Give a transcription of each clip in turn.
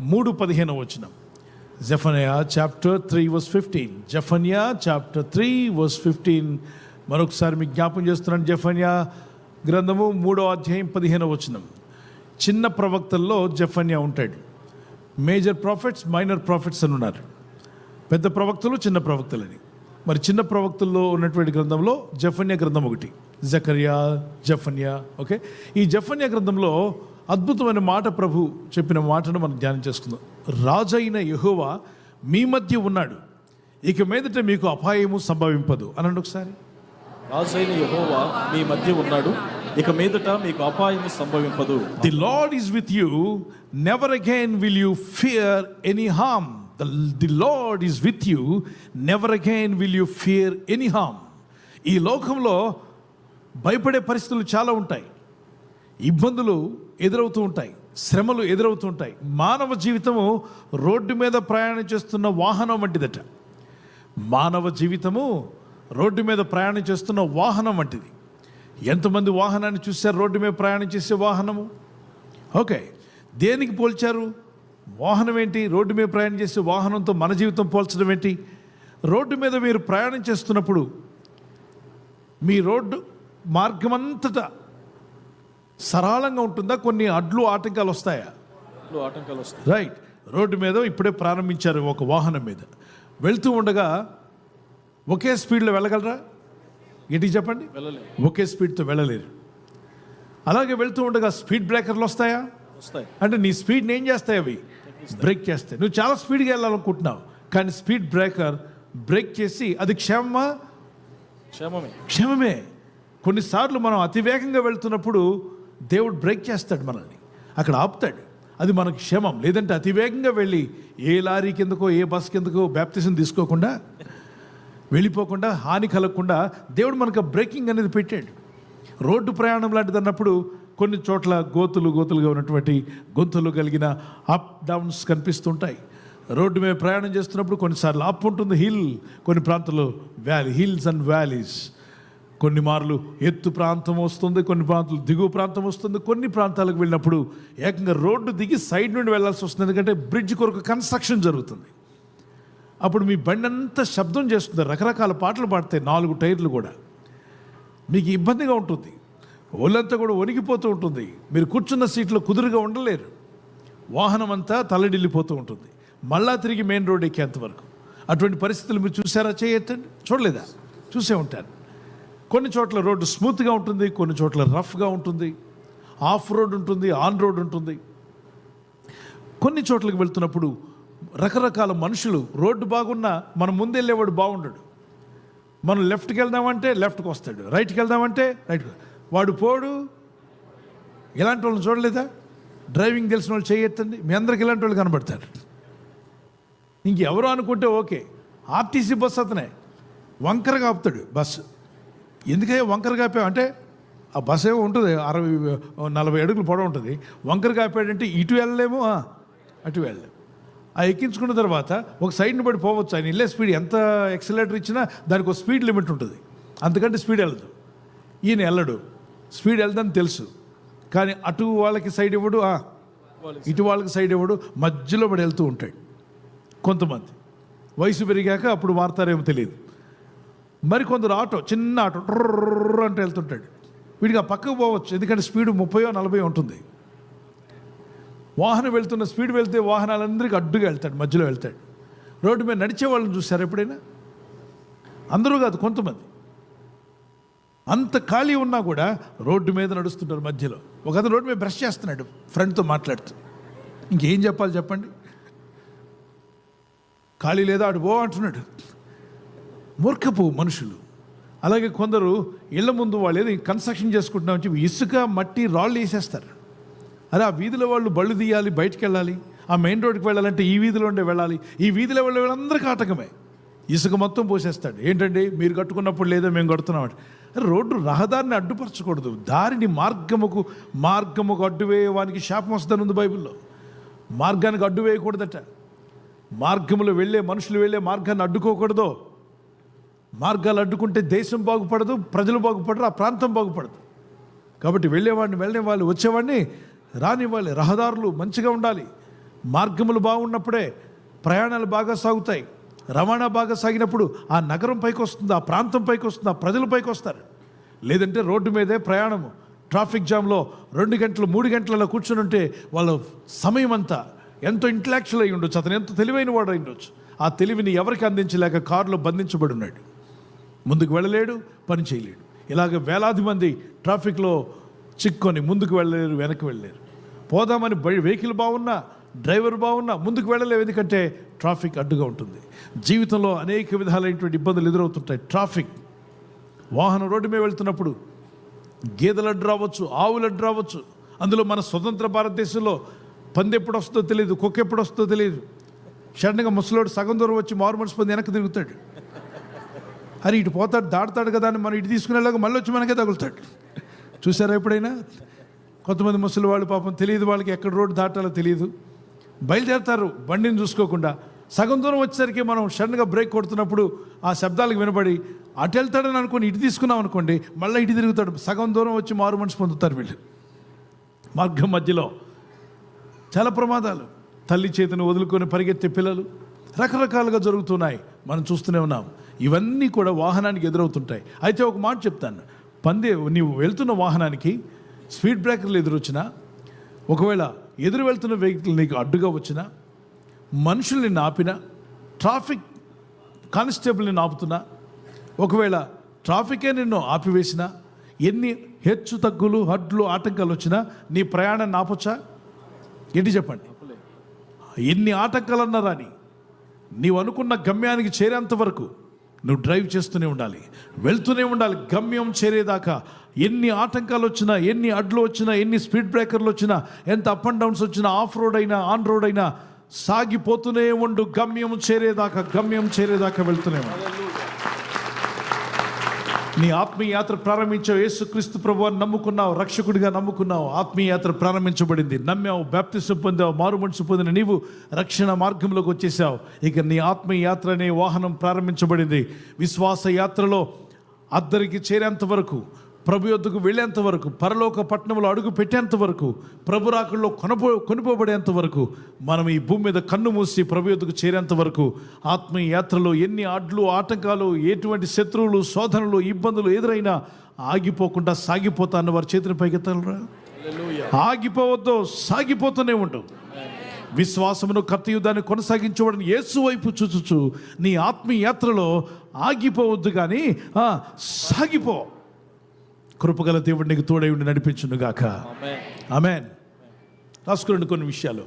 మూడు పదిహేను వచ్చిన Zephaniah chapter three verse fifteen Zephaniah chapter three verse fifteen మరొకసారి మీకు జ్ఞాపం చేస్తున్నాను జఫన్యా గ్రంథము మూడో అధ్యాయం పదిహేను వచనం. చిన్న ప్రవక్తల్లో జఫన్యా ఉంటాడు. మేజర్ ప్రాఫిట్స్ మైనర్ ప్రాఫిట్స్ అని ఉన్నారు. పెద్ద ప్రవక్తలు చిన్న ప్రవక్తలని. మరి చిన్న ప్రవక్తల్లో ఉన్నటువంటి గ్రంథంలో జఫన్యా గ్రంథం ఒకటి. జకర్యా జఫన్యా ఓకే? ఈ జఫన్యా గ్రంథంలో అద్భుతమైన మాట ప్రభు చెప్పిన మాటను మనం ధ్యానం చేసుకుందాం. రాజైన యెహోవా మీ మధ్య ఉన్నాడు. ఇక మీదట మీకు అపాయము సంభవింపదు. అనండి ఒకసారి. రాజైన యెహోవా మీ మధ్య ఉన్నాడు. ఇక మీదట మీకు అపాయము సంభవింపదు. The Lord is with you never again will you fear any harm the the Lord is with you never again will you fear any harm ఈ లోకంలో భయపడే పరిస్థితులు చాలా ఉంటాయి. ఇబ్బందులు ఎదురవుతూ ఉంటాయి. శ్రమలు ఎదురవుతూ ఉంటాయి. మానవ జీవితము రోడ్డు మీద ప్రయాణం చేస్తున్న వాహనం వంటిదట. మానవ జీవితము రోడ్డు మీద ప్రయాణం చేస్తున్న వాహనం వంటిది. ఎంతమంది వాహనాన్ని చూశారు రోడ్డు మీద ప్రయాణం చేసే వాహనము? ఓకే. దేనికి పోల్చారు? వాహనం ఏంటి? రోడ్డు మీద ప్రయాణం చేసే వాహనంతో మన జీవితం పోల్చడం ఏంటి? రోడ్డు మీద మీరు ప్రయాణం చేస్తున్నప్పుడు మీ రోడ్డు మార్గమంతటా సరళంగా ఉంటుందా? కొన్ని అడ్లు ఆటంకాలు వస్తాయా? ఆటంకాలు వస్తాయి. రైట్. రోడ్డు మీద ఇప్పుడే ప్రారంభించారు ఒక వాహనం మీద. వెళ్తూ ఉండగా ఒకే స్పీడ్లో వెళ్ళగలరా? ఏంటి చెప్పండి? వెళ్ళలేదు ఒకే స్పీడ్తో వెళ్ళలేరు. అలాగే వెళ్తూ ఉండగా స్పీడ్ బ్రేకర్లు వస్తాయా? వస్తాయి. అంటే నీ స్పీడ్ని ఏం చేస్తాయి అవి? బ్రేక్ చేస్తాయి. నువ్వు చాలా స్పీడ్గా వెళ్ళాలనుకుంటున్నావు కానీ స్పీడ్ బ్రేకర్ బ్రేక్ చేసి అది క్షేమమా? క్షేమమే. క్షేమమే. కొన్నిసార్లు మనం అతివేగంగా వెళ్తున్నప్పుడు దేవుడు బ్రేక్ చేస్తాడు మనల్ని. అక్కడ ఆపుతాడు. అది మనకు క్షేమం. లేదంటే అతివేగంగా వెళ్ళి ఏ లారీ కిందకో ఏ బస్ కిందకో బ్యాప్తిజం తీసుకోకుండా వెళ్ళిపోకుండా హాని కలగకుండా దేవుడు మనకు బ్రేకింగ్ అనేది పెట్టాడు. రోడ్డు ప్రయాణం లాంటిది అన్నప్పుడు కొన్ని చోట్ల గోతులు గోతులుగా ఉన్నటువంటి గొంతులు కలిగిన అప్ డౌన్స్ కనిపిస్తుంటాయి. రోడ్డు మీద ప్రయాణం చేస్తున్నప్పుడు కొన్నిసార్లు అప్ ఉంటుంది హిల్ కొన్ని ప్రాంతాల్లో వ్యాలీ హిల్స్ అండ్ వ్యాలీస్ కొన్ని మార్లు ఎత్తు ప్రాంతం వస్తుంది కొన్ని ప్రాంతాలు దిగువ ప్రాంతం వస్తుంది కొన్ని ప్రాంతాలకు వెళ్ళినప్పుడు ఏకంగా రోడ్డు దిగి సైడ్ నుండి వెళ్ళాల్సి వస్తుంది. ఎందుకంటే బ్రిడ్జ్ కొరకు కన్స్ట్రక్షన్ జరుగుతుంది. అప్పుడు మీ బండి అంతా శబ్దం చేస్తుంది. రకరకాల పాటలు పాడతాయి నాలుగు టైర్లు కూడా. మీకు ఇబ్బందిగా ఉంటుంది. ఒళ్ళంతా కూడా వణికిపోతూ ఉంటుంది. మీరు కూర్చున్న సీట్లో కుదురుగా ఉండలేరు. వాహనం అంతా తలడిల్లిపోతూ ఉంటుంది. మళ్ళా తిరిగి మెయిన్ రోడ్ ఎక్కేంత వరకు. అటువంటి పరిస్థితులు మీరు చూసారా? చేయొచ్చండి చూడలేదా? చూసే ఉంటారు. కొన్ని చోట్ల రోడ్డు స్మూత్గా ఉంటుంది కొన్ని చోట్ల రఫ్గా ఉంటుంది. ఆఫ్ రోడ్ ఉంటుంది ఆన్ రోడ్ ఉంటుంది. కొన్ని చోట్లకి వెళ్తున్నప్పుడు రకరకాల మనుషులు రోడ్డు బాగున్నా మన ముందెళ్ళేవాడు బాగుండడు. మనం లెఫ్ట్కి వెళ్దామంటే లెఫ్ట్కి వస్తాడు రైట్కి వెళ్దామంటే రైట్ వాడు పోడు. ఇలాంటి వాళ్ళని చూడలేదా? డ్రైవింగ్ తెలిసిన వాళ్ళు చేయొద్దండి మీ అందరికి ఇలాంటి వాళ్ళు కనబడతారు. ఇంకెవరు అనుకుంటే ఓకే. ఆర్టీసీ బస్సు అతనే. వంకరగా ఆపుతాడు బస్సు. ఎందుకంటే వంకరగా కాపా అంటే ఆ బస్ ఏమో ఉంటుంది అరవై నలభై అడుగులు పొడవు ఉంటుంది. వంకరగా ఆపాడంటే ఇటు వెళ్ళలేము అటు వెళ్ళలేము. ఆ ఎక్కించుకున్న తర్వాత ఒక సైడ్ని పడి పోవచ్చు ఆయన. వెళ్ళే స్పీడ్ ఎంత ఎక్సలేటర్ ఇచ్చినా దానికి ఒక స్పీడ్ లిమిట్ ఉంటుంది. అంతకంటే స్పీడ్ వెళ్ళదు. ఈయన వెళ్ళడు. స్పీడ్ వెళ్దని తెలుసు. కానీ అటు వాళ్ళకి సైడ్ ఇవ్వడు ఆ, వాళ్ళకి ఇటు వాళ్ళకి సైడ్ ఇవ్వడు మధ్యలో పడి వెళ్తూ ఉంటాడు కొంతమంది. వయసు పెరిగాక అప్పుడు మారుతారేమో తెలియదు. మరి కొందరు ఆటో చిన్న ఆటో ట్రర్ అంటే వెళ్తుంటాడు. వీడికి ఆ పక్కకు పోవచ్చు ఎందుకంటే స్పీడ్ ముప్పయో నలభై ఉంటుంది. వాహనం వెళ్తున్న స్పీడ్ వెళ్తే వాహనాలందరికీ అడ్డుగా వెళ్తాడు మధ్యలో వెళ్తాడు. రోడ్డు మీద నడిచే వాళ్ళని చూసారు ఎప్పుడైనా? అందరూ కాదు కొంతమంది. అంత ఖాళీ ఉన్నా కూడా రోడ్డు మీద నడుస్తుంటారు మధ్యలో. ఒక అతను రోడ్డు మీద బ్రష్ చేస్తున్నాడు ఫ్రెండ్తో మాట్లాడుతూ. ఇంకేం చెప్పాలి చెప్పండి? ఖాళీ లేదా? ఆడు పో అంటున్నాడు. మూర్ఖపు మనుషులు. అలాగే కొందరు ఇళ్ళ ముందు వాళ్ళు ఏదో కన్స్ట్రక్షన్ చేసుకుంటున్నాం చెప్పి ఇసుక మట్టి రాళ్ళు వేసేస్తారు. అరే ఆ వీధిలో వాళ్ళు బళ్ళు తీయాలి బయటికి వెళ్ళాలి ఆ మెయిన్ రోడ్కి వెళ్ళాలంటే ఈ వీధిలో ఉండే వెళ్ళాలి ఈ వీధిలో వెళ్ళే వాళ్ళందరికీ ఆటకమే. ఇసుక మొత్తం పోసేస్తాడు. ఏంటండి? మీరు కట్టుకున్నప్పుడు లేదో మేము కడుతున్నాం రోడ్డు రహదారిని అడ్డుపరచకూడదు. దారిని మార్గముకు మార్గముకు అడ్డు వేయవానికి శాపం వస్తుందని ఉంది బైబిల్లో. మార్గానికి అడ్డు వేయకూడదట. మార్గములో వెళ్ళే మనుషులు వెళ్ళే మార్గాన్ని అడ్డుకోకూడదు. మార్గాలు అడ్డుకుంటే దేశం బాగుపడదు ప్రజలు బాగుపడరు ఆ ప్రాంతం బాగుపడదు. కాబట్టి వెళ్ళేవాడిని వెళ్ళే వాళ్ళు వచ్చేవాడిని రానివ్వాలి. రహదారులు మంచిగా ఉండాలి. మార్గములు బాగున్నప్పుడే ప్రయాణాలు బాగా సాగుతాయి. రవాణా బాగా సాగినప్పుడు ఆ నగరం పైకి వస్తుంది ఆ ప్రాంతం పైకి వస్తుంది ఆ ప్రజలు పైకి వస్తారు లేదంటే రోడ్డు మీదే ప్రయాణము. ట్రాఫిక్ జామ్లో రెండు గంటలు మూడు గంటలలో కూర్చుని ఉంటే వాళ్ళ సమయం అంతా ఎంతో ఇంటలెక్చువల్ అయి ఉండొచ్చు. అతను ఎంతో తెలివైన వాడు అయి ఉండొచ్చు. ఆ తెలివిని ఎవరికి అందించలేక కారులో బంధించబడి ఉన్నాడు. ముందుకు వెళ్ళలేడు పని చేయలేడు. ఇలాగ వేలాది మంది ట్రాఫిక్లో చిక్కొని ముందుకు వెళ్ళలేరు వెనక్కి వెళ్ళలేరు. పోదామని బై వెహికల్ బాగున్నా డ్రైవర్ బాగున్నా ముందుకు వెళ్ళలేవు. ఎందుకంటే ట్రాఫిక్ అడ్డుగా ఉంటుంది. జీవితంలో అనేక విధాలైనటువంటి ఇబ్బందులు ఎదురవుతుంటాయి. ట్రాఫిక్ వాహనం రోడ్డు మీద వెళ్తున్నప్పుడు గేదెలు అడ్డు రావచ్చు ఆవులు అడ్డు రావచ్చు. అందులో మన స్వతంత్ర భారతదేశంలో పంది ఎప్పుడు వస్తుందో తెలియదు కుక్క ఎప్పుడు వస్తుందో తెలియదు సడన్గా ముసలోడు సగం దూరం వచ్చి మారు మనసు పొంది వెనక్కి తిరుగుతాడు. అరే ఇటు పోతాడు దాడతాడు కదా అని మనం ఇటు తీసుకునేలాగా మళ్ళీ వచ్చి మనకే తగులుతాడు. చూసారా ఎప్పుడైనా? కొంతమంది ముసలి వాళ్ళు పాపం తెలియదు వాళ్ళకి ఎక్కడ రోడ్డు దాటాలో తెలియదు. బయలుదేరతారు బండిని చూసుకోకుండా. సగం దూరం వచ్చేసరికి మనం సడన్గా బ్రేక్ కొడుతున్నప్పుడు ఆ శబ్దాలకు వినబడి అటు వెళ్తాడని అనుకోని ఇటు తీసుకున్నాం అనుకోండి మళ్ళీ ఇటు తిరుగుతాడు. సగం దూరం వచ్చి మారు మనసు పొందుతారు వీళ్ళు. మార్గం మధ్యలో చాలా ప్రమాదాలు. తల్లి చేతిని వదులుకొని పరిగెత్తే పిల్లలు రకరకాలుగా జరుగుతున్నాయి. మనం చూస్తూనే ఉన్నాం. ఇవన్నీ కూడా వాహనానికి ఎదురవుతుంటాయి. అయితే ఒక మాట చెప్తాను. పందే నీవు వెళ్తున్న వాహనానికి స్పీడ్ బ్రేకర్లు ఎదురొచ్చినా ఒకవేళ ఎదురు వెళ్తున్న వెహికల్ నీకు అడ్డుగా వచ్చినా మనుషుల్ని నాపినా ట్రాఫిక్ కానిస్టేబుల్ని నాపుతున్నా ఒకవేళ ట్రాఫికే నిన్ను ఆపివేసినా ఎన్ని హెచ్చు తగ్గులు హడ్లు ఆటంకాలు వచ్చినా నీ ప్రయాణాన్ని ఆపొచ్చా ఏంటి చెప్పండి? ఎన్ని ఆటంకాలు రాని నీవు అనుకున్న గమ్యానికి చేరేంత వరకు నువ్వు డ్రైవ్ చేస్తూనే ఉండాలి. వెళ్తూనే ఉండాలి. గమ్యం చేరేదాకా ఎన్ని ఆటంకాలు వచ్చినా ఎన్ని అడ్లు వచ్చినా ఎన్ని స్పీడ్ బ్రేకర్లు వచ్చినా ఎంత అప్ అండ్ డౌన్స్ వచ్చినా ఆఫ్ రోడ్ అయినా ఆన్ రోడ్ అయినా సాగిపోతూనే ఉండు. గమ్యం చేరేదాకా గమ్యం చేరేదాకా వెళ్తూనే ఉండు. నీ ఆత్మీయాత్ర ప్రారంభించావు. యేసుక్రీస్తు ప్రభు అని నమ్ముకున్నావు రక్షకుడిగా నమ్ముకున్నావు. ఆత్మీయాత్ర ప్రారంభించబడింది. నమ్మావు బ్యాప్తిసం పొందావు మారు మనసు పొందిన నీవు రక్షణ మార్గంలోకి వచ్చేసావు ఇక నీ ఆత్మీయాత్ర అనే వాహనం ప్రారంభించబడింది. విశ్వాస యాత్రలో అద్దరికి చేరేంత వరకు ప్రభు యొద్దకు వెళ్ళేంత వరకు పరలోక పట్టణంలో అడుగు పెట్టేంత వరకు ప్రభు రాకుల్లో కొనపో కొనిపోబడేంత వరకు మనం ఈ భూమి మీద కన్ను మూసి ప్రభు యొద్దకు చేరేంత వరకు ఆత్మీయ యాత్రలో ఎన్ని అడ్లు ఆటంకాలు ఎటువంటి శత్రువులు శోధనలు ఇబ్బందులు ఎదురైనా ఆగిపోకుండా సాగిపోతా అన్న వారి చేతిని పైకెత్తలరా ఆగిపోవద్దు సాగిపోతూనే ఉండు. విశ్వాసమును కర్తయుద్ధాన్ని కొనసాగించబడిన యేసు వైపు చూచుచు నీ ఆత్మీయ యాత్రలో ఆగిపోవద్దు కానీ సాగిపో. కృపగల దేవుడు నీకు తోడై ఉండి నడిపించును గాక. ఆమెన్ రాసుకోండి కొన్ని విషయాలు.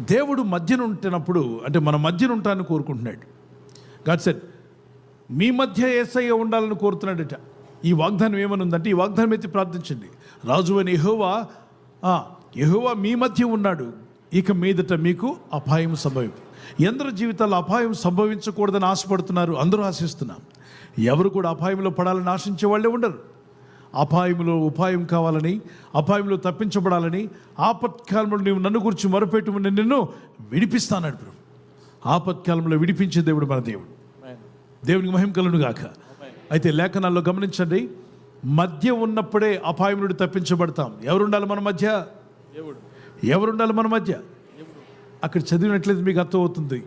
దేవుడు మధ్యన ఉంటున్నప్పుడు అంటే మన మధ్యన ఉంటానని కోరుకుంటున్నాడు. గాడ్ సెడ్ మీ మధ్య ఏసయ్య ఉండాలని కోరుతున్నాడట. ఈ వాగ్దానం ఏమని ఉందంటే ఈ వాగ్దానం ఎత్తి ప్రార్థించండి. రాజు అని యెహోవా యెహోవా మీ మధ్య ఉన్నాడు. ఇక మీదట మీకు అపాయం సంభవింపు ఎందరు జీవితాల్లో అపాయం సంభవించకూడదని ఆశపడుతున్నారు. అందరూ ఆశిస్తున్నాం. ఎవరు కూడా అపాయంలో పడాలని ఆశించే వాళ్ళే ఉండరు. అపాయంలో ఉపాయం కావాలని అపాయంలో తప్పించబడాలని ఆపత్కాలంలో నీవు నన్ను గురించి మొరపెట్టు నేను నిన్ను విడిపిస్తానడు ప్రభు. ఆపత్కాలంలో విడిపించే దేవుడు మన దేవుడు. దేవునికి మహిమ కలును గాక. అయితే లేఖనాల్లో గమనించండి మధ్య ఉన్నప్పుడే అపాయం నుండి తప్పించబడతాం. ఎవరుండాలి మన మధ్య? ఎవరుండాలి మన మధ్య? అక్కడ చదివినట్లయితే మీకు అర్థమవుతుంది.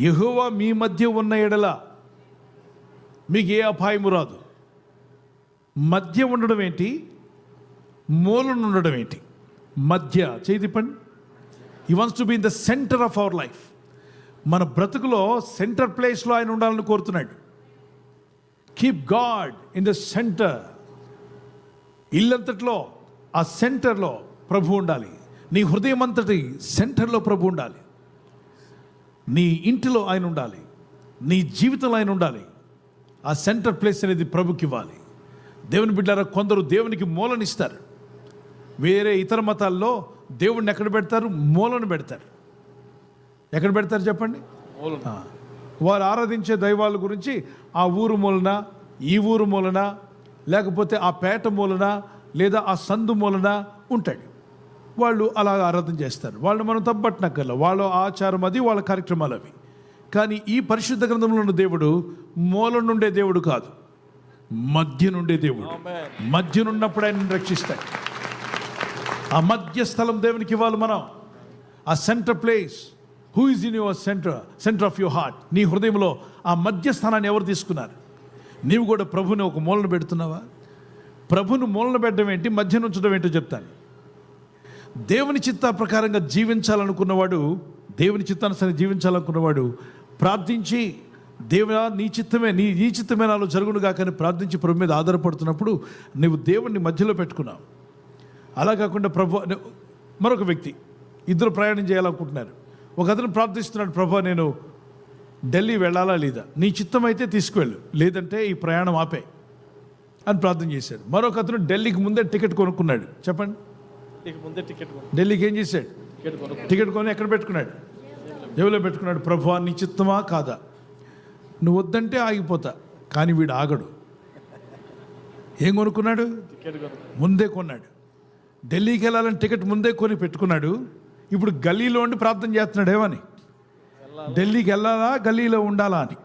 యెహోవా మీ మధ్య ఉన్న ఎడల మీకు ఏ అపాయము రాదు. మధ్య ఉండడం ఏంటి? మూలన ఉండడం ఏంటి? మధ్య. చేయి తిప్పండి. ఈ wants to be in the centre of our life మన బ్రతుకులో సెంటర్ ప్లేస్లో ఆయన ఉండాలని కోరుతున్నాడు. Keep God in the centre ఇల్లంతట్లో ఆ సెంటర్లో ప్రభు ఉండాలి. నీ హృదయం అంతటి సెంటర్లో ప్రభు ఉండాలి. నీ ఇంటిలో ఆయన ఉండాలి. నీ జీవితంలో ఆయన ఉండాలి. ఆ సెంటర్ ప్లేస్ అనేది ప్రభుకి ఇవ్వాలి. దేవుని బిడ్డారా కొందరు దేవునికి మూలనిస్తారు. వేరే ఇతర మతాల్లో దేవుడిని ఎక్కడ పెడతారు? మూలను పెడతారు. ఎక్కడ పెడతారు చెప్పండి? వారు ఆరాధించే దైవాల గురించి ఆ ఊరు మూలన ఈ ఊరు మూలన లేకపోతే ఆ పేట మూలన లేదా ఆ సందు మూలన ఉంటాడు. వాళ్ళు అలా ఆరాధన చేస్తారు. వాళ్ళు మనం తప్పట్నక్కర్ల. వాళ్ళ ఆచారం అది వాళ్ళ కార్యక్రమాలు అవి. కానీ ఈ పరిశుద్ధ గ్రంథంలో ఉన్న దేవుడు మూల నుండే దేవుడు కాదు. మధ్య నుండే దేవుడు. Amen. మధ్యనున్నప్పుడు ఆయన రక్షిస్తాడు. ఆ మధ్య స్థలం దేవునికి ఇవ్వాలి మనం. ఆ centre place who is in your centre centre of your heart నీ హృదయంలో ఆ మధ్య స్థానాన్ని ఎవరు తీసుకున్నారు? నీవు కూడా ప్రభుని ఒక మూలన పెడుతున్నావా? ప్రభును మూలన పెట్టడం ఏంటి? మధ్య ఉంచడం ఏంటో చెప్తాను. దేవుని చిత్త ప్రకారంగా జీవించాలనుకున్నవాడు దేవుని చిత్తానుసారి జీవించాలనుకున్నవాడు ప్రార్థించి దేవుడా నీ చిత్తమే నీ ఈ చిత్తమే నాలో జరుగును కాకని ప్రార్థించి ప్రభు మీద ఆధారపడుతున్నప్పుడు నువ్వు దేవుణ్ణి మధ్యలో పెట్టుకున్నావు. అలా కాకుండా ప్రభు మరొక వ్యక్తి ఇద్దరు ప్రయాణం చేయాలనుకుంటున్నారు. ఒక అతను ప్రార్థిస్తున్నాడు ప్రభు నేను ఢిల్లీ వెళ్ళాలా లేదా? నీ చిత్తం అయితే తీసుకువెళ్ళు. లేదంటే ఈ ప్రయాణం ఆపే. అని ప్రార్థన చేశాడు. మరొక అతను ఢిల్లీకి ముందే టికెట్ కొనుక్కున్నాడు. చెప్పండి. ఇక ముందే టికెట్ కొను ఢిల్లీకి ఏం చేశాడు? టికెట్ కొను టికెట్ కొని ఎక్కడ పెట్టుకున్నాడు? జేబులో పెట్టుకున్నాడు. ప్రభు నీ చిత్తమా? కాదా? నువ్వు వద్దంటే ఆగిపోతా కానీ వీడు ఆగడు. ఏం కొనుక్కున్నాడు? ముందే కొన్నాడు. ఢిల్లీకి వెళ్ళాలని టికెట్ ముందే కొని పెట్టుకున్నాడు. ఇప్పుడు గల్లీలో ఉండి ప్రార్థన చేస్తున్నాడు ఏమని? ఢిల్లీకి వెళ్ళాలా? గల్లీలో ఉండాలా అని.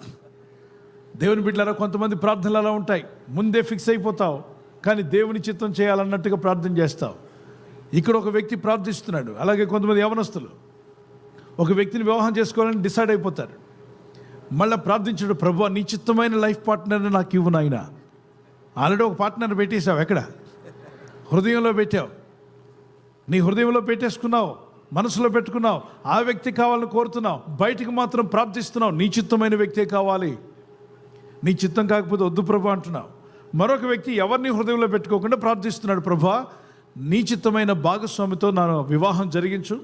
దేవుని బిడ్డలారా కొంతమంది ప్రార్థనలు అలా ఉంటాయి. ముందే ఫిక్స్ అయిపోతావు కానీ దేవుని చిత్తం చేయాలన్నట్టుగా ప్రార్థన చేస్తావు. ఇక్కడ ఒక వ్యక్తి ప్రార్థిస్తున్నాడు అలాగే కొంతమంది యవనస్తులు. ఒక వ్యక్తిని వివాహం చేసుకోవాలని డిసైడ్ అయిపోతారు. మళ్ళీ ప్రార్థించాడు ప్రభు నీ చిత్తమైన లైఫ్ పార్ట్నర్ని నాకు ఇవ్వు నాయన. ఆల్రెడీ ఒక పార్ట్నర్ పెట్టేశావు ఎక్కడ? హృదయంలో పెట్టావు. నీ హృదయంలో పెట్టేసుకున్నావు మనసులో పెట్టుకున్నావు ఆ వ్యక్తి కావాలని కోరుతున్నావు బయటికి మాత్రం ప్రార్థిస్తున్నావు నీ చిత్తమైన వ్యక్తే కావాలి. నీ చిత్తం కాకపోతే వద్దు ప్రభు అంటున్నావు. మరొక వ్యక్తి ఎవరిని హృదయంలో పెట్టుకోకుండా ప్రార్థిస్తున్నాడు ప్రభా నీ చిత్తమైన భాగస్వామితో నా వివాహం జరిగించు.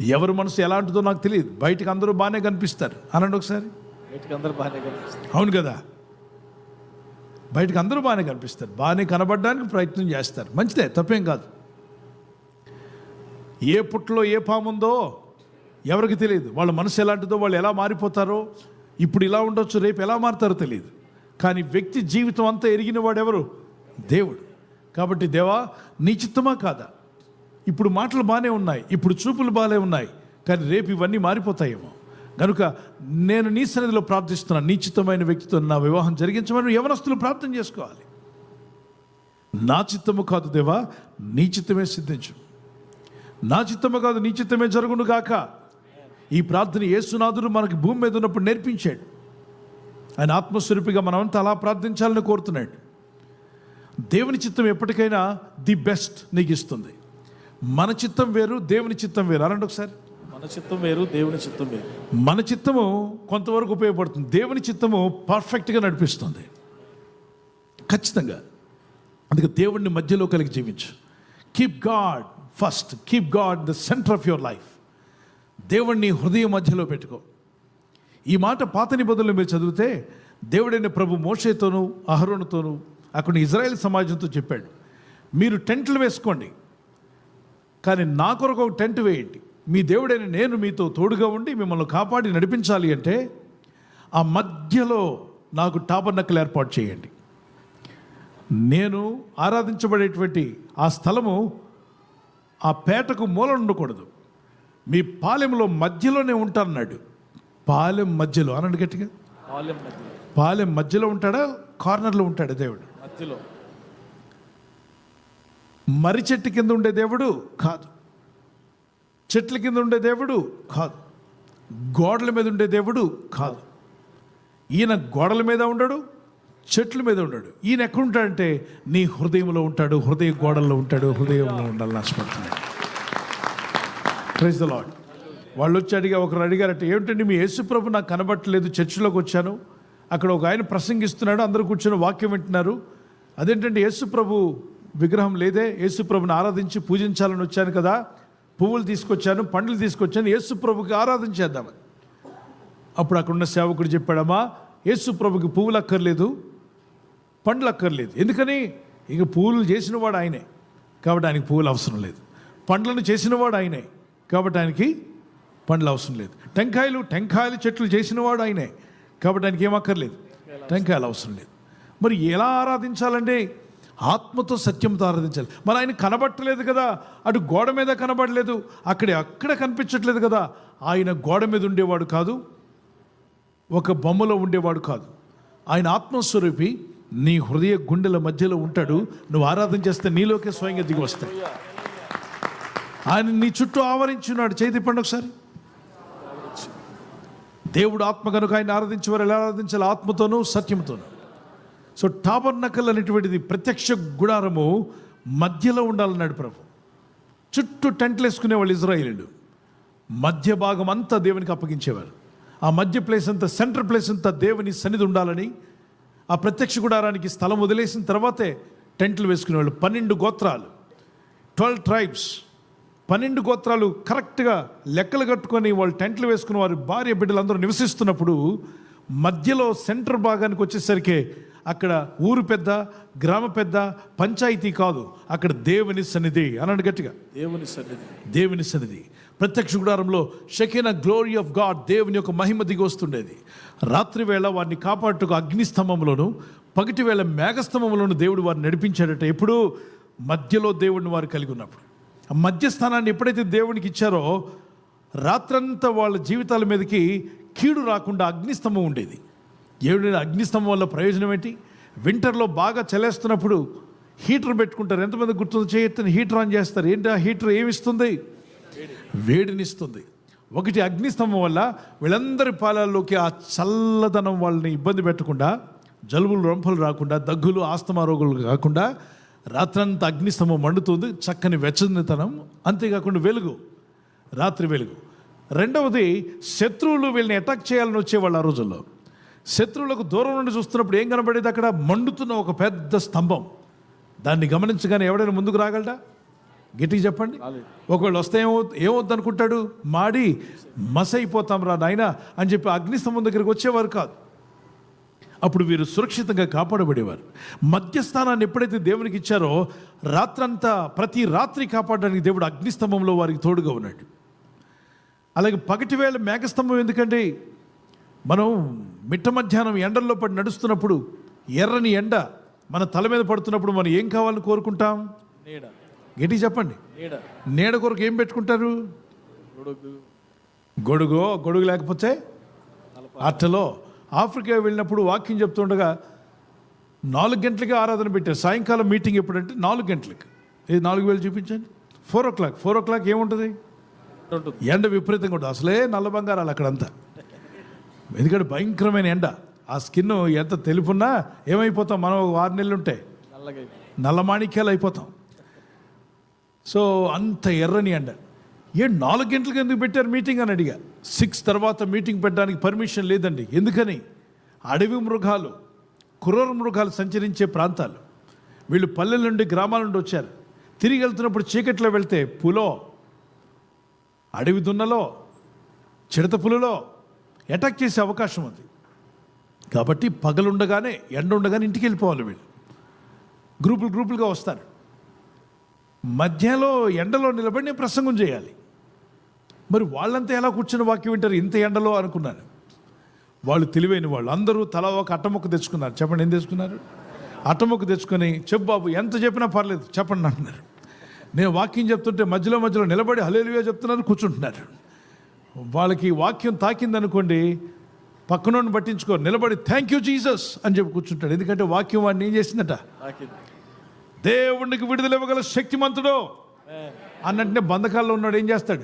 ఎవరి మనసు ఎలాంటిదో నాకు తెలియదు. బయటకు అందరూ బాగానే కనిపిస్తారు. అనండి ఒకసారి. బాగానే అవును కదా? బయటకు అందరూ బాగానే కనిపిస్తారు. బాగానే కనబడడానికి ప్రయత్నం చేస్తారు. మంచిదే తప్పేం కాదు. ఏ పుట్టలో ఏ పాముందో ఎవరికి తెలియదు. వాళ్ళ మనసు ఎలాంటిదో వాళ్ళు ఎలా మారిపోతారో ఇప్పుడు ఇలా ఉండొచ్చు రేపు ఎలా మారుతారో తెలియదు. కానీ వ్యక్తి జీవితం అంతా ఎరిగిన వాడెవరు? దేవుడు. కాబట్టి దేవా నీ చిత్తమా కాదా? ఇప్పుడు మాటలు బాగానే ఉన్నాయి ఇప్పుడు చూపులు బాగానే ఉన్నాయి కానీ రేపు ఇవన్నీ మారిపోతాయేమో. కనుక నేను నీ సన్నిధిలో ప్రార్థిస్తున్నాను నీచితమైన వ్యక్తితో నా వివాహం జరిగించమని యవనస్తులు ప్రార్థన చేసుకోవాలి. నా చిత్తము కాదు దేవా నీ చిత్తమే సిద్ధించు. నా చిత్తము కాదు నీ చిత్తమే జరుగును గాక. ఈ ప్రార్థన యేసునాథుడు మనకి భూమి మీద ఉన్నప్పుడు నేర్పించాడు. ఆయన ఆత్మస్వరూపిగా మనమంతా అలా ప్రార్థించాలని కోరుతున్నాడు. దేవుని చిత్తం ఎప్పటికైనా ది బెస్ట్ నీకు ఇస్తుంది. మన చిత్తం వేరు దేవుని చిత్తం వేరు. అనండి ఒకసారి. మన చిత్తం వేరు దేవుని చిత్తం వేరు. మన చిత్తము కొంతవరకు ఉపయోగపడుతుంది. దేవుని చిత్తము పర్ఫెక్ట్గా నడిపిస్తుంది. ఖచ్చితంగా. అందుకే దేవుడిని మధ్యలో కలిగి జీవించు. Keep God first keep God the centre of your life దేవుణ్ణి హృదయం మధ్యలో పెట్టుకో. ఈ మాట పాత నిబంధనలు మీరు చదివితే దేవుడైన ప్రభు మోషేతోనూ అహరోనుతోనూ అక్కడ ఇజ్రాయెల్ సమాజంతో చెప్పాడు. మీరు టెంట్లు వేసుకోండి. కానీ నా కొరకు ఒక టెంట్ వేయండి. మీ దేవుడైన నేను మీతో తోడుగా ఉండి మిమ్మల్ని కాపాడి నడిపించాలి అంటే ఆ మధ్యలో నాకు టాబర్నక్కలు ఏర్పాటు చేయండి. నేను ఆరాధించబడేటువంటి ఆ స్థలము ఆ పేటకు మూల ఉండకూడదు. మీ పాలెంలో మధ్యలోనే ఉంటానన్నాడు. పాలెం మధ్యలో అనండి గట్టిగా. పాలెం మధ్యలో. పాలెం మధ్యలో ఉంటాడా? కార్నర్లో ఉంటాడా దేవుడు. మధ్యలో. మర్రి చెట్టు కింద ఉండే దేవుడు కాదు. చెట్ల కింద ఉండే దేవుడు కాదు. గోడల మీద ఉండే దేవుడు కాదు. ఈయన గోడల మీద ఉండడు చెట్ల మీద ఉండడు. ఈయన ఎక్కడ ఉంటాడంటే నీ హృదయంలో ఉంటాడు హృదయ గోడల్లో ఉంటాడు హృదయంలో ఉండాలని ఆశపడుతున్నాడు. ప్రైజ్ ద లాడ్ వాళ్ళు వచ్చి అడిగా ఒకరు అడిగారట ఏమిటండి మీ యేసుప్రభు నాకు కనబట్టలేదు చర్చిలోకి వచ్చాను. అక్కడ ఒక ఆయన ప్రసంగిస్తున్నాడు అందరూ కూర్చొని వాక్యం వింటున్నారు. అదేంటంటే యేసుప్రభు విగ్రహం లేదే? యేసుప్రభుని ఆరాధించి పూజించాలని వచ్చాను కదా. పువ్వులు తీసుకొచ్చాను పండ్లు తీసుకొచ్చాను యేసుప్రభుకి ఆరాధన చేద్దామని. అప్పుడు అక్కడున్న సేవకుడు చెప్పాడమ్మా యేసుప్రభుకి పువ్వులు అక్కర్లేదు పండ్లు అక్కర్లేదు. ఎందుకని? ఇక పువ్వులు చేసినవాడు ఆయనే. కాబట్టి ఆయనకి పువ్వులు అవసరం లేదు. పండ్లను చేసినవాడు ఆయనే. కాబట్టి ఆయనకి పండ్లు అవసరం లేదు. టెంకాయలు టెంకాయలు చెట్లు చేసినవాడు ఆయనే. కాబట్టి ఆయనకి ఏం అక్కర్లేదు? టెంకాయలు అవసరం లేదు. మరి ఎలా ఆరాధించాలంటే ఆత్మతో సత్యంతో ఆరాధించాలి. మరి ఆయన కనబట్టలేదు కదా అటు గోడ మీద కనబడలేదు అక్కడ అక్కడ కనిపించట్లేదు కదా ఆయన గోడ మీద ఉండేవాడు కాదు ఒక బొమ్మలో ఉండేవాడు కాదు. ఆయన ఆత్మస్వరూపి నీ హృదయ గుండెల మధ్యలో ఉంటాడు నువ్వు ఆరాధన చేస్తే నీలోకే స్వయంగా దిగి వస్తాయి. ఆయన నీ చుట్టూ ఆవరించున్నాడు. చేతి తిప్పండి ఒకసారి. దేవుడు ఆత్మ కనుక ఆయన ఆరాధించేవారు ఎలా ఆరాధించాలి? ఆత్మతోనూ సత్యంతోనూ సో టాబర్నకల్ అనేటువంటిది ప్రత్యక్ష గుడారము మధ్యలో ఉండాలన్నాడు ప్రభు. చుట్టూ టెంట్లు వేసుకునేవాళ్ళు ఇజ్రాయిలీలు. మధ్య భాగం అంతా దేవునికి అప్పగించేవారు. ఆ మధ్య ప్లేస్ అంతా సెంటర్ ప్లేస్ అంతా దేవుని సన్నిధి ఉండాలని ఆ ప్రత్యక్ష గుడారానికి స్థలం వదిలేసిన తర్వాతే టెంట్లు వేసుకునేవాళ్ళు. పన్నెండు గోత్రాలు. Twelve tribes. పన్నెండు గోత్రాలు కరెక్ట్గా లెక్కలు కట్టుకొని వాళ్ళు టెంట్లు వేసుకుని వారి భార్య బిడ్డలందరూ నివసిస్తున్నప్పుడు మధ్యలో సెంటర్ భాగానికి వచ్చేసరికి అక్కడ ఊరు పెద్ద గ్రామ పెద్ద పంచాయతీ కాదు అక్కడ దేవుని సన్నిధి అన్నాడు గట్టిగా. దేవుని సన్నిధి. దేవుని సన్నిధి. ప్రత్యక్ష గుడారంలో షకిన గ్లోరీ ఆఫ్ గాడ్ దేవుని యొక్క మహిమ దిగి వస్తుండేది. రాత్రి వేళ వారిని కాపాడుటకు అగ్నిస్తంభంలోను పగటి వేళ మేఘస్తంభంలోను దేవుడు వారిని నడిపించాడట. ఎప్పుడు మధ్యలో దేవుడిని వారు కలిగి ఉన్నప్పుడు. ఆ మధ్య స్థానాన్ని ఎప్పుడైతే దేవునికి ఇచ్చారో రాత్రంతా వాళ్ళ జీవితాల మీదకి కీడు రాకుండా అగ్నిస్తంభం ఉండేది. ఏడు అగ్నిస్తంభం వల్ల ప్రయోజనం ఏంటి? వింటర్లో బాగా చలేస్తున్నప్పుడు హీటర్ పెట్టుకుంటారు. ఎంతమంది గుర్తుంది? చేయొత్తని హీటర్ ఆన్ చేస్తారు. ఏంటి ఆ హీటర్ ఏమిస్తుంది? వేడినిస్తుంది. ఒకటి అగ్నిస్తంభం వల్ల వీళ్ళందరి పాలల్లోకి ఆ చల్లదనం వాళ్ళని ఇబ్బంది పెట్టకుండా జలుబులు రొంపలు రాకుండా దగ్గులు ఆస్తమా రోగులు కాకుండా రాత్రంతా అగ్నిస్తంభం మండుతుంది. చక్కని వెచ్చనితనం. అంతేకాకుండా వెలుగు. రాత్రి వెలుగు. రెండవది శత్రువులు వీళ్ళని అటాక్ చేయాలని వచ్చేవాళ్ళు ఆ రోజుల్లో. శత్రువులకు దూరం నుండి చూస్తున్నప్పుడు ఏం కనబడేది అక్కడ? మండుతున్న ఒక పెద్ద స్తంభం. దాన్ని గమనించగానే ఎవడైనా ముందుకు రాగలడా? గట్టిగా చెప్పండి. ఒకళ్ళు వస్తే ఏమో ఏమవుద్ది అనుకుంటాడు మాడి మస అయిపోతాం రా నాయన అని చెప్పి అగ్నిస్తంభం దగ్గరికి వచ్చేవారు కాదు. అప్పుడు వీరు సురక్షితంగా కాపాడబడేవారు. మధ్యస్థానాన్ని ఎప్పుడైతే దేవునికి ఇచ్చారో రాత్రంతా ప్రతి రాత్రి కాపాడడానికి దేవుడు అగ్నిస్తంభంలో వారికి తోడుగా ఉన్నాడు. అలాగే పగటి వేళ మేఘస్తంభం ఎందుకండి? మనం మిట్ట మధ్యాహ్నం ఎండల్లో పడి నడుస్తున్నప్పుడు ఎర్రని ఎండ మన తల మీద పడుతున్నప్పుడు మనం ఏం కావాలని కోరుకుంటాం? నీడ. గట్టి చెప్పండి. నీడ. నీడ కొరకు ఏం పెట్టుకుంటారు? గొడుగు. గొడుగో లేకపోతే అట్టలో. ఆఫ్రికా వెళ్ళినప్పుడు వాక్యం చెప్తుండగా నాలుగు గంటలకి ఆరాధన పెట్టారు. సాయంకాలం మీటింగ్ ఎప్పుడంటే నాలుగు గంటలకి. ఇది నాలుగు వేలు చూపించండి? Four o'clock. Four o'clock ఏముంటుంది? ఎండ విపరీతంగా ఉంటుంది. అసలే నల్ల బంగారాలు అక్కడంతా. ఎందుకంటే భయంకరమైన ఎండ. ఆ స్కిన్ ఎంత తెలుపున్నా ఏమైపోతాం? మనం ఒక ఆరు నెలలు ఉంటాయి నల్లగా నల్ల మాణిక్యాలు అయిపోతాం. సో అంత ఎర్రని ఎండ. ఏ నాలుగు గంటలకు ఎందుకు పెట్టారు మీటింగ్ అని అడిగా. సిక్స్ తర్వాత మీటింగ్ పెట్టడానికి పర్మిషన్ లేదండి. ఎందుకని? అడవి మృగాలు క్రూర మృగాలు సంచరించే ప్రాంతాలు. వీళ్ళు పల్లెల నుండి గ్రామాల నుండి వచ్చారు. తిరిగి వెళ్తున్నప్పుడు చీకట్లో వెళ్తే పులో అడవి దున్నలో చిడత పులిలో అటాక్ చేసే అవకాశం ఉంది కాబట్టి పగలుండగానే ఎండ ఉండగానే ఇంటికి వెళ్ళిపోవాలి వీళ్ళు. గ్రూపులు గ్రూపులుగా వస్తారు. మధ్యలో ఎండలో నిలబడి నేను ప్రసంగం చేయాలి. మరి వాళ్ళంతా ఎలా కూర్చుని వాక్యం వింటారు? ఇంత ఎండలో అనుకున్నాను. వాళ్ళు తెలివైన వాళ్ళు. అందరూ తల ఒక అట్టముక్క తెచ్చుకున్నారు. చెప్పండి ఏం తెచ్చుకున్నారు? అట్టముక్క తెచ్చుకొని చెప్పు బాబు ఎంత చెప్పినా పర్లేదు చెప్పండి అంటున్నారు నేను వాక్యం చెప్తుంటే మధ్యలో మధ్యలో నిలబడి హలేలుగా చెప్తున్నారు కూర్చుంటున్నారు. వాళ్ళకి వాక్యం తాకిందనుకోండి పక్కనోడిని పట్టించుకో నిలబడి థ్యాంక్ యూ జీసస్ అని చెప్పి కూర్చుంటాడు. ఎందుకంటే వాక్యం వాడిని ఏం చేసిందట? దేవునికి విడుదల ఇవ్వగల శక్తిమంతుడు. అన్నట్టునే బంధకాల్లో ఉన్నాడు ఏం చేస్తాడు?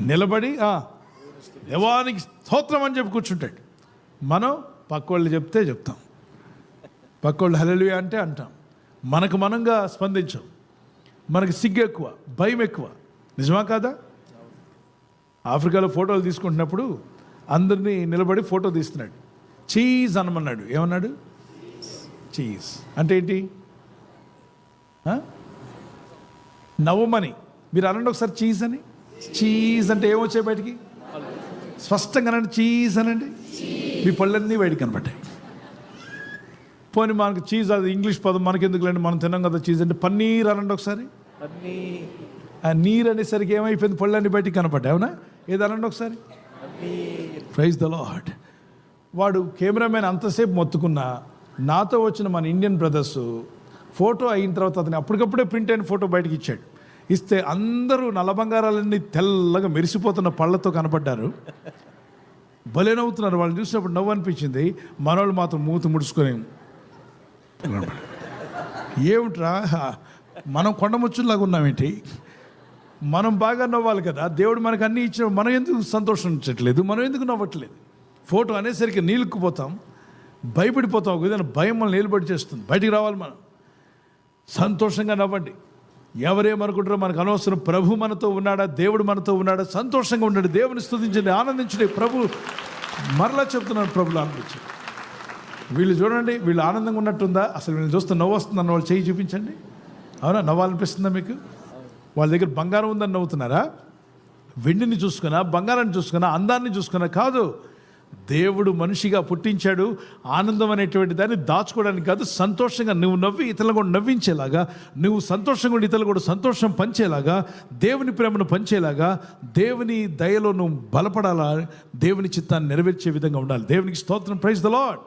నిలబడి దేవానికి స్తోత్రం అని చెప్పి కూర్చుంటాడు. మనం పక్కోళ్ళు చెప్తే చెప్తాం. పక్కోళ్ళు హలలు అంటే అంటాం. మనకు మనంగా స్పందించాం. మనకి సిగ్గు ఎక్కువ భయం ఎక్కువ నిజమా కాదా? ఆఫ్రికాలో ఫోటోలు తీసుకుంటున్నప్పుడు అందరినీ నిలబడి ఫోటో తీస్తున్నాడు. చీజ్ అనమన్నాడు. ఏమన్నాడు? చీజ్. అంటే ఏంటి? నవ్వమని. మీరు అనండి ఒకసారి చీజ్ అని? చీజ్ అంటే ఏమొచ్చాయి బయటికి? స్పష్టంగా అనండి చీజ్ అనండి. మీ పళ్ళన్నీ బయటికి కనబడ్డాయి పోనీ మనకు చీజ్ అది ఇంగ్లీష్ పదం మనకెందుకు లేండి మనం తిన్నాం కదా చీజ్ అంటే పన్నీర్ అనండి ఒకసారి. ఆ నీరు అనేసరికి ఏమైపోయింది? పళ్ళన్నీ బయటికి కనపడ్డాయి అవునా? ఏదనండి ఒకసారి? ప్రైజ్ ద లాడ్ వాడు కెమెరామెన్ అంతసేపు మొత్తుకున్నా నాతో వచ్చిన మన ఇండియన్ బ్రదర్స్ ఫోటో అయిన తర్వాత అతను అప్పటికప్పుడే ప్రింట్ అయిన ఫోటో బయటకి ఇచ్చాడు. ఇస్తే అందరూ నల్ల బంగారాలన్నీ తెల్లగా మెరిసిపోతున్న పళ్ళతో కనపడ్డారు. భలే నవ్వుతున్నారు. వాళ్ళు చూసినప్పుడు నవ్వు అనిపించింది మనోళ్ళు మాత్రం మూతి ముడుచుకొని ఏమిట్రా? మనం కొండముచ్చులాగా ఉన్నామేంటి మనం బాగా నవ్వాలి కదా దేవుడు మనకు అన్ని ఇచ్చిన మనం ఎందుకు సంతోషించట్లేదు మనం ఎందుకు నవ్వట్లేదు? ఫోటో అనేసరికి నీళ్ళుకుపోతాం భయపడిపోతాం ఒక విధంగా భయం మనం నిలబడి చేస్తుంది. బయటికి రావాలి మనం. సంతోషంగా నవ్వండి. ఎవరేమనుకుంటారో మనకు అనవసరం. ప్రభు మనతో ఉన్నాడా? దేవుడు మనతో ఉన్నాడా? సంతోషంగా ఉండండి. దేవుని స్థుతించండి ఆనందించండి. ప్రభు మరలా చెప్తున్నాను ప్రభులు ఆనందించండి. వీళ్ళు చూడండి వీళ్ళు ఆనందంగా ఉన్నట్టుందా? అసలు వీళ్ళు చూస్తే నవ్వు వస్తుందన్న వాళ్ళు చేయి చూపించండి. అవునా? నవ్వాలనిపిస్తుందా మీకు? వాళ్ళ దగ్గర బంగారం ఉందని నవ్వుతున్నారా? వెండిని చూసుకున్నా బంగారాన్ని చూసుకున్నా అందాన్ని చూసుకున్నా కాదు. దేవుడు మనిషిగా పుట్టించాడు. ఆనందం అనేటువంటి దాన్ని దాచుకోవడానికి కాదు సంతోషంగా నువ్వు నవ్వి ఇతరులను కూడా నవ్వించేలాగా నువ్వు సంతోషంగా ఉండి ఇతరులు కూడా సంతోషం పంచేలాగా దేవుని ప్రేమను పంచేలాగా దేవుని దయలో నువ్వు బలపడాలా దేవుని చిత్తాన్ని నెరవేర్చే విధంగా ఉండాలి. దేవునికి స్తోత్రం. Praise the lord.